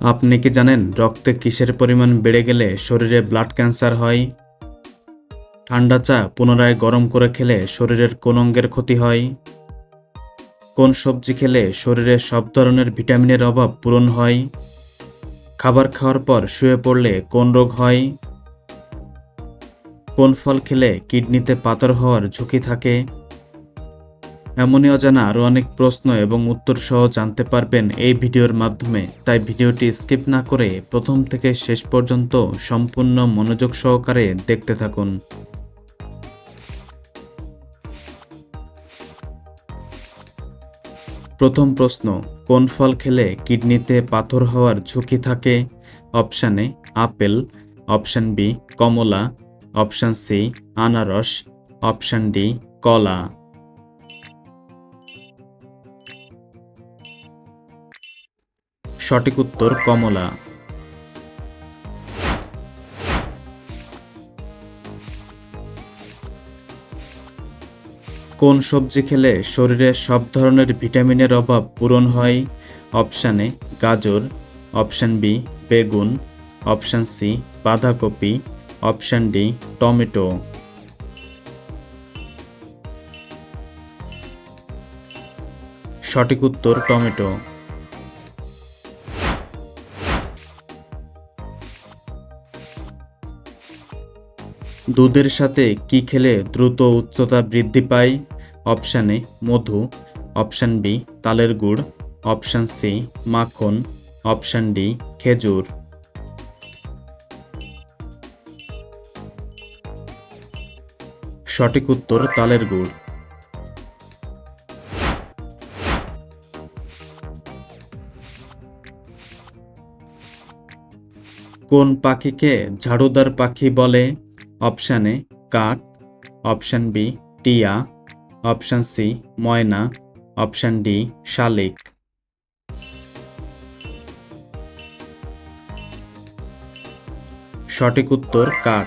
আপনি কি জানেন রক্তে কিসের পরিমাণ বেড়ে গেলে শরীরে ব্লাড ক্যান্সার হয়? ঠান্ডা চা পুনরায় গরম করে খেলে শরীরের কোন অঙ্গের ক্ষতি হয়? কোন সবজি খেলে শরীরে সব ধরনের ভিটামিনের অভাব পূরণ হয়? খাবার খাওয়ার পর শুয়ে পড়লে কোন রোগ হয়? কোন ফল খেলে কিডনিতে পাথর হওয়ার ঝুঁকি থাকে? এমনই অজানা আরও অনেক প্রশ্ন এবং উত্তর সহ জানতে পারবেন এই ভিডিওর মাধ্যমে। তাই ভিডিওটি স্কিপ না করে প্রথম থেকে শেষ পর্যন্ত সম্পূর্ণ মনোযোগ সহকারে দেখতে থাকুন। প্রথম প্রশ্ন, কোন ফল খেলে কিডনিতে পাথর হওয়ার ঝুঁকি থাকে? Option apple. অপশান বি, কমলা। অপশান সি, আনারস। অপশান ডি, কলা। সঠিক উত্তর কমলা। কোন সবজি খেলে শরীরে সব ধরনের ভিটামিনের অভাব পূরণ হয়? অপশান গাজর, অপশান বি, বেগুন, অপশান সি, বাঁধাকপি, অপশান ডি, টমেটো। সঠিক উত্তর টমেটো। দুধের সাথে কি খেলে দ্রুত উচ্চতা বৃদ্ধি পায়? অপশান এ, মধু। অপশান বি, তালের গুড়। অপশান সি, মাখন। অপশান ডি, খেজুর। সঠিক উত্তর, তালের গুড়। কোন পাখিকে ঝাড়ুদার পাখি বলে? অপশান এ, কাক, অপশান বি, টিয়া, অপশান সি, ময়না, অপশান ডি, শালিক। সঠিক উত্তর কাক।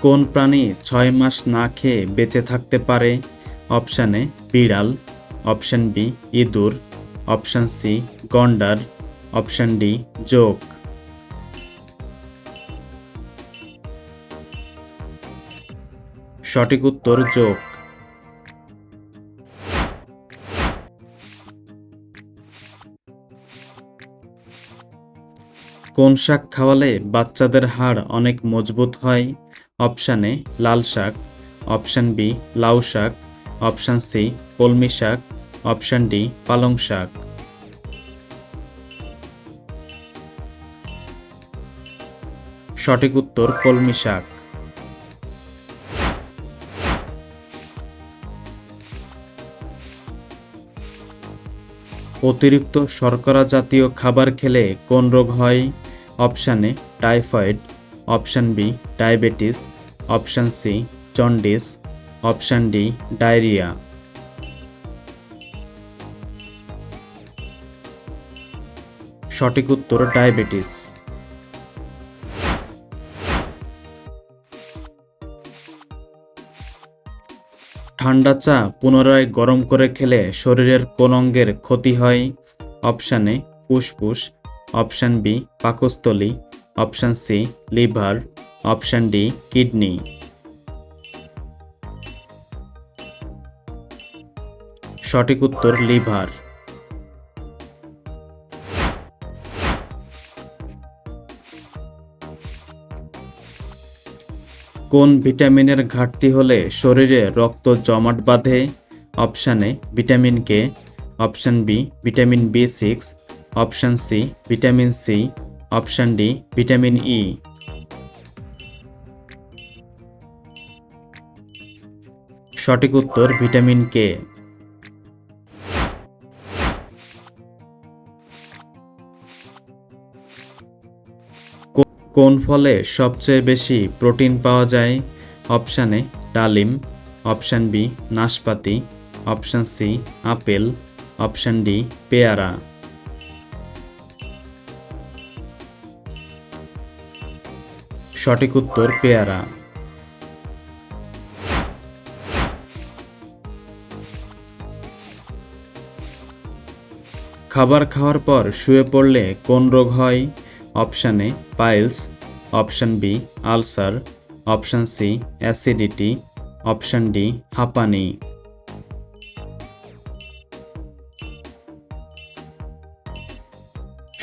কোন প্রাণী ছয় মাস না খেয়ে বেঁচে থাকতে পারে? অপশান বিড়াল, অপশান বি, ইঁদুর অপশান সি, গন্ডার। অপশান ডি, জোক। সঠিক উত্তর, জোক। কোন শাক খাওয়ালে বাচ্চাদের হাড় অনেক মজবুত হয়? অপশানে লাল শাক। অপশান বি, লাউ শাক। অপশান সি, কলমি শাক। অপশান ডি, পালং শাক। সঠিক উত্তর, কলমি শাক। অতিরিক্ত শর্করা জাতীয় খাবার খেলে কোন রোগ হয়? Option typhoid. Option B, diabetes. Option C, jaundice. Option D, diarrhoea. সঠিক উত্তর ডায়াবেটিস। ঠান্ডা চা পুনরায় গরম করে খেলে শরীরের কোন অঙ্গের ক্ষতি হয়? অপশান এ, ফুসফুস, অপশান বি, পাকস্থলী, option C, liver, option D, kidney. সঠিক উত্তর লিভার। কোন ভিটামিনের ঘাটতি হলে শরীরে রক্ত জমাট বাঁধে? Option A, vitamin K. Option B, vitamin B six. Option C, vitamin C. Option D, vitamin E. সঠিক উত্তর ভিটামিন কে। কোন ফলে সবচেয়ে বেশি প্রোটিন পাওয়া যায়? অপশান এ, ডালিম। অপশান বি, নাশপাতি। Option C, apple. Option D, পেয়ারা। সঠিক উত্তর, পেয়ারা। খাবার খাওয়ার পর শুয়ে পড়লে কোন রোগ হয়? Option A, piles, option B, ulcer, option C, acidity, option D, হাঁপানি।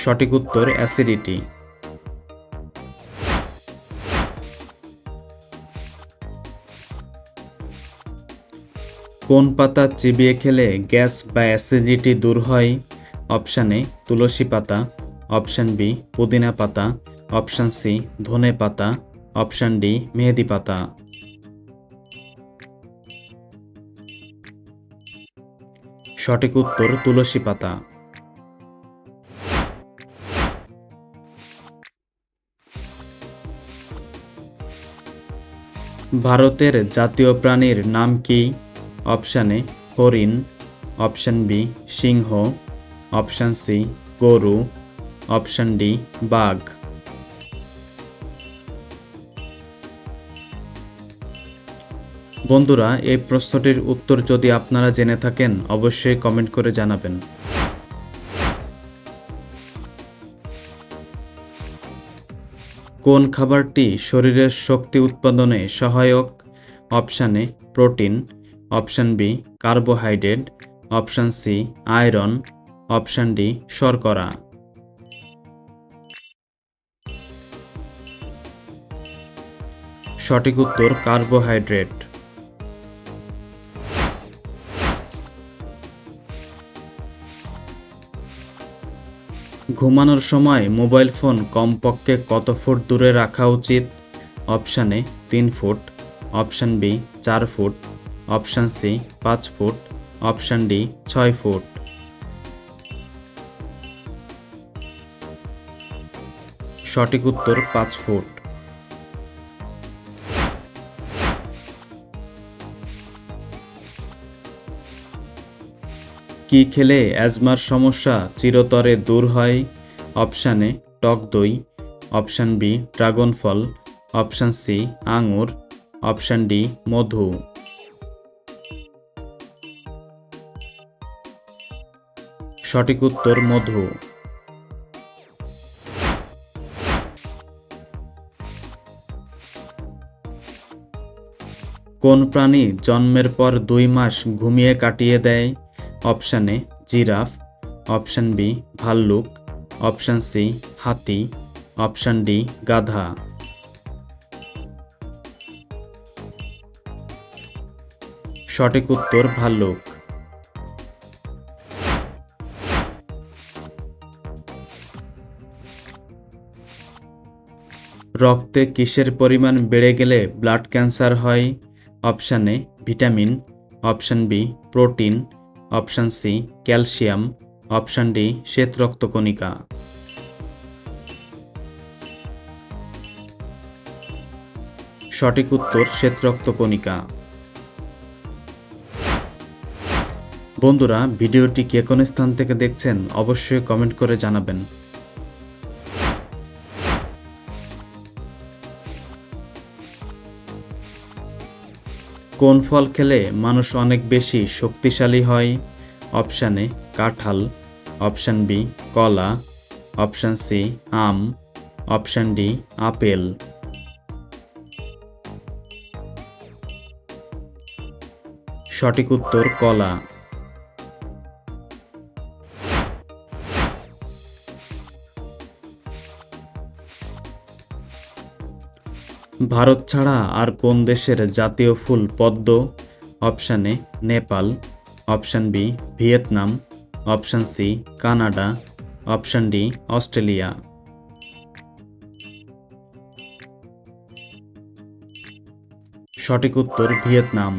সঠিক উত্তর, অ্যাসিডিটি। কোন পাতা চিবিয়ে খেলে গ্যাস বা অ্যাসিডিটি দূর হয়? অপশান তুলসী পাতা। অপশান বি, পুদিনা পাতা। অপশান সি, ধনে পাতা। অপশান ডি, মেহেদি পাতা। সঠিক উত্তর, তুলসী পাতা। ভারতের জাতীয় প্রাণীর নাম কি? অপশানে হরিণ। অপশান বি, সিংহ। অপশান সি, গরু। অপশান ডি, বাঘ। বন্ধুরা, এই প্রশ্নটির উত্তর যদি আপনারা জেনে থাকেন, অবশ্যই কমেন্ট করে জানাবেন। কোন খাবারটি শরীরের শক্তি উৎপাদনে সহায়ক? Option A, protein. Option B, carbohydrate. Option C, iron. Option D, শর্করা। সঠিক উত্তর কার্বোহাইড্রেট। ঘুমানোর সময় মোবাইল ফোন কমপক্ষে কত ফুট দূরে রাখা উচিত? অপশান তিন ফুট। অপশান বি, চার ফুট। অপশান সি, পাঁচ ফুট। অপশান ডি, ছয় ফুট। সঠিক উত্তর পাঁচ ফুট। কি খেলে অ্যাজমার সমস্যা চিরতরে দূর হয়? অপশান টক দই। অপশান বি, ড্রাগন ফল। অপশান সি, আঙুর। অপশান ডি, মধু। সঠিক উত্তর মধু। কোন প্রাণী জন্মের পর দুই মাস ঘুমিয়ে কাটিয়ে দেয়? Option A giraffe, option B ভাল্লুক, অপশান সি হাতি, অপশান ডি গাধা। সঠিক উত্তর ভাল্লুক। রক্তে কিসের পরিমাণ বেড়ে গেলে ব্লাড ক্যান্সার হয়? Option vitamin, option B protein option C, calcium. Option D শ্বেত রক্তকণিকা সঠিক উত্তর শ্বেত রক্তকণিকা বন্ধুরা, ভিডিওটি কে কোন স্থান থেকে দেখছেন, অবশ্যই কমেন্ট করে জানাবেন। কোন ফল খেলে মানুষ অনেক বেশি শক্তিশালী হয়? অপশান এ, কাঁঠাল। অপশান বি, কলা। অপশান সি, আম। Option D, apple. সঠিক উত্তর কলা। ভারত ছাড়া আর কোন দেশের জাতীয় ফুল পদ্ম? Option A, Nepal. Option B, Vietnam. Option C, Canada. Option D, Australia. সঠিক উত্তর ভিয়েতনাম।